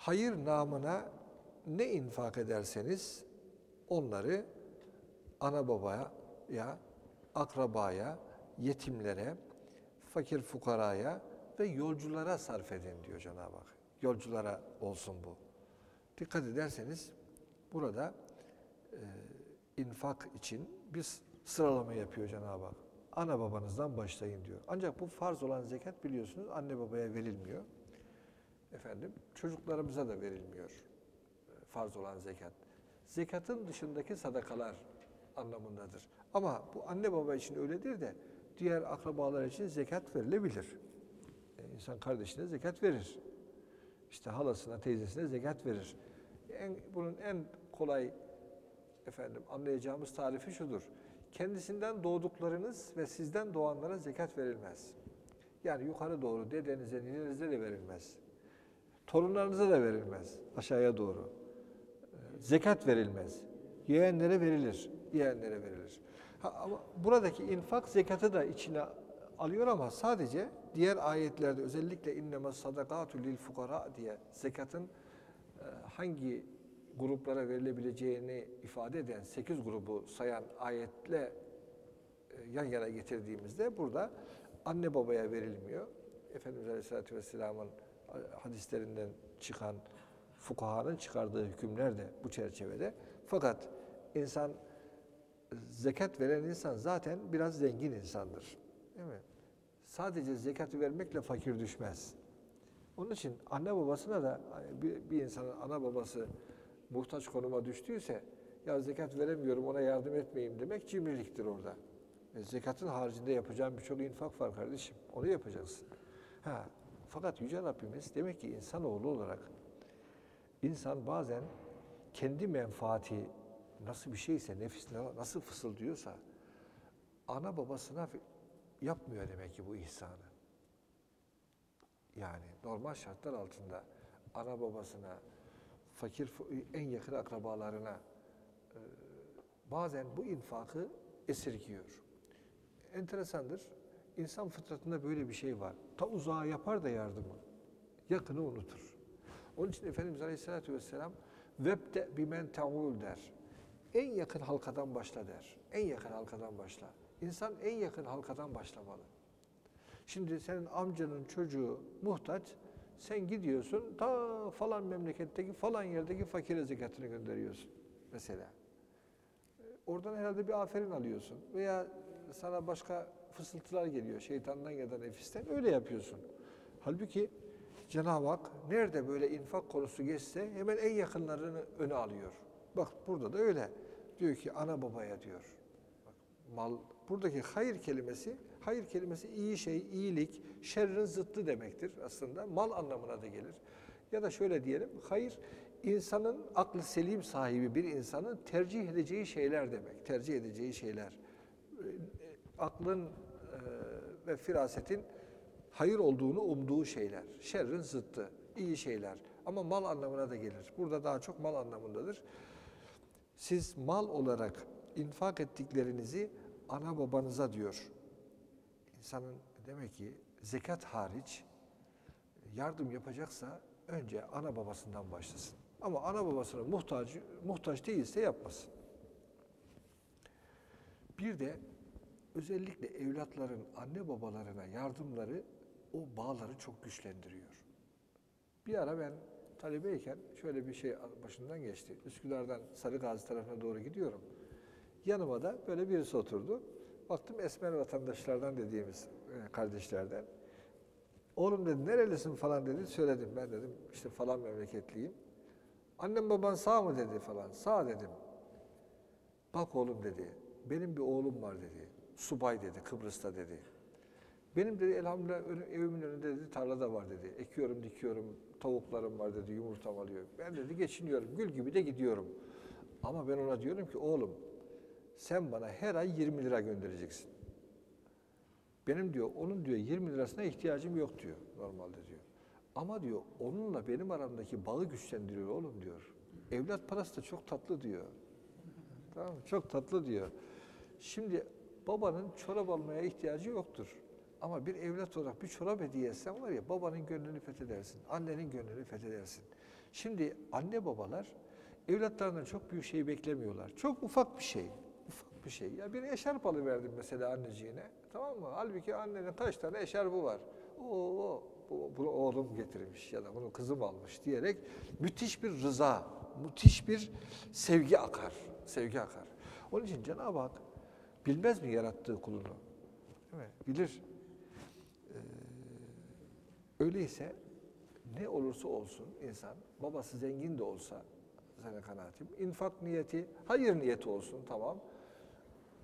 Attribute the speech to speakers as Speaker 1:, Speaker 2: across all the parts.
Speaker 1: hayır namına ne infak ederseniz onları ana babaya, ya, akrabaya, yetimlere, fakir fukaraya ve yolculara sarf edin diyor Cenab-ı Hak. Yolculara olsun bu. Dikkat ederseniz burada e, infak için bir sıralama yapıyor Cenab-ı Hak. Ana babanızdan başlayın diyor. Ancak bu farz olan zekat biliyorsunuz anne babaya verilmiyor. Efendim çocuklarımıza da verilmiyor e, farz olan zekat. Zekatın dışındaki sadakalar anlamındadır. Ama bu anne baba için öyledir de diğer akrabalar için zekat verilebilir. E, İnsan kardeşine zekat verir. İşte halasına, teyzesine zekat verir. En, bunun en kolay efendim anlayacağımız tarifi şudur. Kendisinden doğduklarınız ve sizden doğanlara zekat verilmez. Yani yukarı doğru dedenize, ninenize de verilmez. Torunlarınıza da verilmez. Aşağıya doğru. Ee, Zekat verilmez. Yeğenlere verilir. Yeğenlere verilir. Ha, ama buradaki infak zekatı da içine alıyor ama sadece diğer ayetlerde özellikle innema sadakatu lil fukara diye zekatın e, hangi gruplara verilebileceğini ifade eden 8 grubu sayan ayetle e, yan yana getirdiğimizde burada anne babaya verilmiyor. Efendimiz Aleyhisselatü Vesselam'ın hadislerinden çıkan fukahanın çıkardığı hükümler de bu çerçevede. Fakat insan zekat veren insan zaten biraz zengin insandır. Değil mi? Sadece zekatı vermekle fakir düşmez. Onun için anne babasına da hani bir, insanın ana babası muhtaç konuma düştüyse ya zekat veremiyorum ona yardım etmeyeyim demek cimriliktir orada. E, zekatın haricinde yapacağın birçok infak var kardeşim. Onu yapacaksın. Ha, fakat Yüce Rabbimiz demek ki insanoğlu olarak insan bazen kendi menfaati nasıl bir şeyse, nefis nasıl fısıldıyorsa ana babasına yapmıyor demek ki bu ihsanı. Yani normal şartlar altında ana babasına, fakir en yakın akrabalarına e, bazen bu infakı esirgiyor. Enteresandır. İnsan fıtratında böyle bir şey var. Ta uzağa yapar da yardımı. Yakını unutur. Onun için Efendimiz Aleyhisselatü Vesselam vebde bimen te'ul der. En yakın halkadan başla der. En yakın halkadan başla. İnsan en yakın halkadan başlamalı. Şimdi senin amcanın çocuğu muhtaç, sen gidiyorsun ta falan memleketteki falan yerdeki fakire zekatını gönderiyorsun mesela. Oradan herhalde bir aferin alıyorsun veya sana başka fısıltılar geliyor şeytandan ya da nefisten öyle yapıyorsun. Halbuki Cenab-ı Hak nerede böyle infak konusu geçse hemen en yakınlarını öne alıyor. Bak burada da öyle. Diyor ki ana babaya diyor. Bak, mal buradaki hayır kelimesi hayır kelimesi iyi şey, iyilik, şerrin zıttı demektir aslında. Mal anlamına da gelir. Ya da şöyle diyelim, hayır insanın aklı selim sahibi bir insanın tercih edeceği şeyler demek. Tercih edeceği şeyler. Aklın ve firasetin hayır olduğunu umduğu şeyler. Şerrin zıttı, iyi şeyler. Ama mal anlamına da gelir. Burada daha çok mal anlamındadır. Siz mal olarak infak ettiklerinizi ana babanıza diyor. İnsanın demek ki zekat hariç yardım yapacaksa önce ana babasından başlasın. Ama ana babasına muhtaç, muhtaç değilse yapmasın. Bir de özellikle evlatların anne babalarına yardımları o bağları çok güçlendiriyor. Bir ara ben talebeyken şöyle bir şey başından geçti. Üsküdar'dan Sarıgazi tarafına doğru gidiyorum. Yanıma da böyle birisi oturdu. Baktım esmer vatandaşlardan dediğimiz e, kardeşlerden. Oğlum dedi nerelisin falan dedi. Söyledim ben dedim işte falan memleketliyim. Annem baban sağ mı dedi falan. Sağ dedim. Bak oğlum dedi. Benim bir oğlum var dedi. Subay dedi Kıbrıs'ta dedi. Benim dedi elhamdülillah evimin önünde dedi tarlada var dedi. Ekiyorum, dikiyorum, tavuklarım var dedi, yumurtam alıyor. Ben dedi geçiniyorum, gül gibi de gidiyorum. Ama ben ona diyorum ki oğlum sen bana her ay 20 lira göndereceksin. Benim diyor, onun diyor 20 lirasına ihtiyacım yok diyor normalde diyor. Ama diyor onunla benim aramdaki bağı güçlendiriyor oğlum diyor. Evlat parası da çok tatlı diyor. Tamam? Çok tatlı diyor. Şimdi babanın çorap almaya ihtiyacı yoktur. Ama bir evlat olarak bir çorap hediye var ya babanın gönlünü fethedersin, annenin gönlünü fethedersin. Şimdi anne babalar evlatlarından çok büyük şey beklemiyorlar. Çok ufak bir şey. Ufak bir şey. Ya bir eşarp alıverdim mesela anneciğine. Tamam mı? Halbuki annenin kaç tane eşarbı var. Oo, bu, bunu oğlum getirmiş ya da bunu kızım almış diyerek müthiş bir rıza, müthiş bir sevgi akar. Sevgi akar. Onun için Cenab-ı Hak bilmez mi yarattığı kulunu? Değil mi? Bilir. Ee, öyleyse ne olursa olsun insan, babası zengin de olsa, sana kanaatim, infak niyeti, hayır niyeti olsun tamam.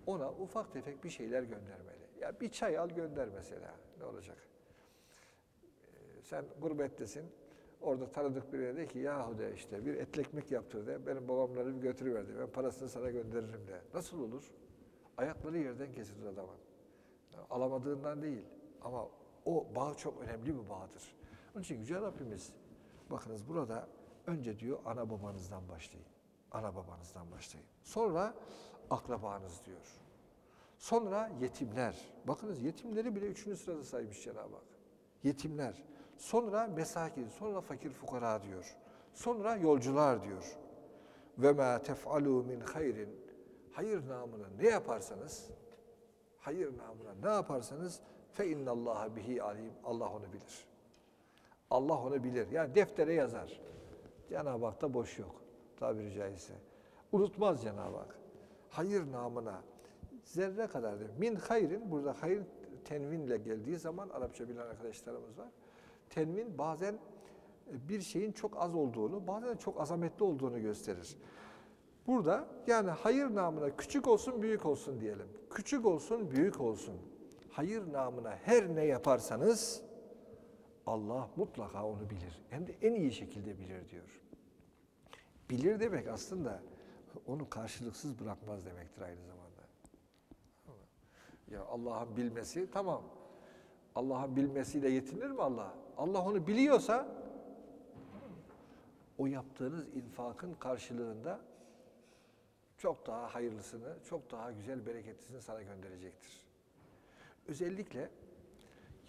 Speaker 1: Ona ufak tefek bir şeyler göndermeli. Ya bir çay al gönder mesela. Ne olacak? Ee, sen gurbettesin. Orada tanıdık birine de ki yahu de işte bir etli ekmek yaptır de. Benim babamları bir götürüver de. Ben parasını sana gönderirim de. Nasıl olur? Ayakları yerden kesilir adamın. Alamadığından değil. Ama o bağ çok önemli bir bağdır. Onun için Yüce Rabbimiz bakınız burada önce diyor ana babanızdan başlayın. Ana babanızdan başlayın. Sonra akrabanız diyor. Sonra yetimler. Bakınız yetimleri bile üçüncü sırada saymış Cenab-ı Hak. Yetimler. Sonra mesakin, sonra fakir fukara diyor. Sonra yolcular diyor. Ve ma tef'alu min hayrin. Hayır namına ne yaparsanız, hayır namına ne yaparsanız fe innallaha bihi alim. Allah onu bilir. Allah onu bilir. Yani deftere yazar. Cenab-ı Hak'ta boş yok tabiri caizse. Unutmaz Cenab-ı Hak. Hayır namına zerre kadar değil. Min hayrin burada hayır tenvinle geldiği zaman Arapça bilen arkadaşlarımız var. Tenvin bazen e, bir şeyin çok az olduğunu, bazen çok azametli olduğunu gösterir. Burada yani hayır namına küçük olsun büyük olsun diyelim. Küçük olsun büyük olsun. Hayır namına her ne yaparsanız Allah mutlaka onu bilir. Hem de en iyi şekilde bilir diyor. Bilir demek aslında onu karşılıksız bırakmaz demektir aynı zamanda. Ya Allah'ın bilmesi tamam. Allah'ın bilmesiyle yetinir mi Allah? Allah onu biliyorsa o yaptığınız infakın karşılığında çok daha hayırlısını, çok daha güzel bereketlisini sana gönderecektir. Özellikle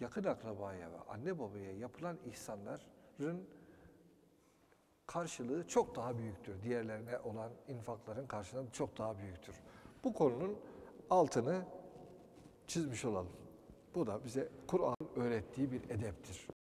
Speaker 1: yakın akrabaya ve anne babaya yapılan ihsanların karşılığı çok daha büyüktür. Diğerlerine olan infakların karşılığından çok daha büyüktür. Bu konunun altını çizmiş olalım. Bu da bize Kur'an öğrettiği bir edeptir.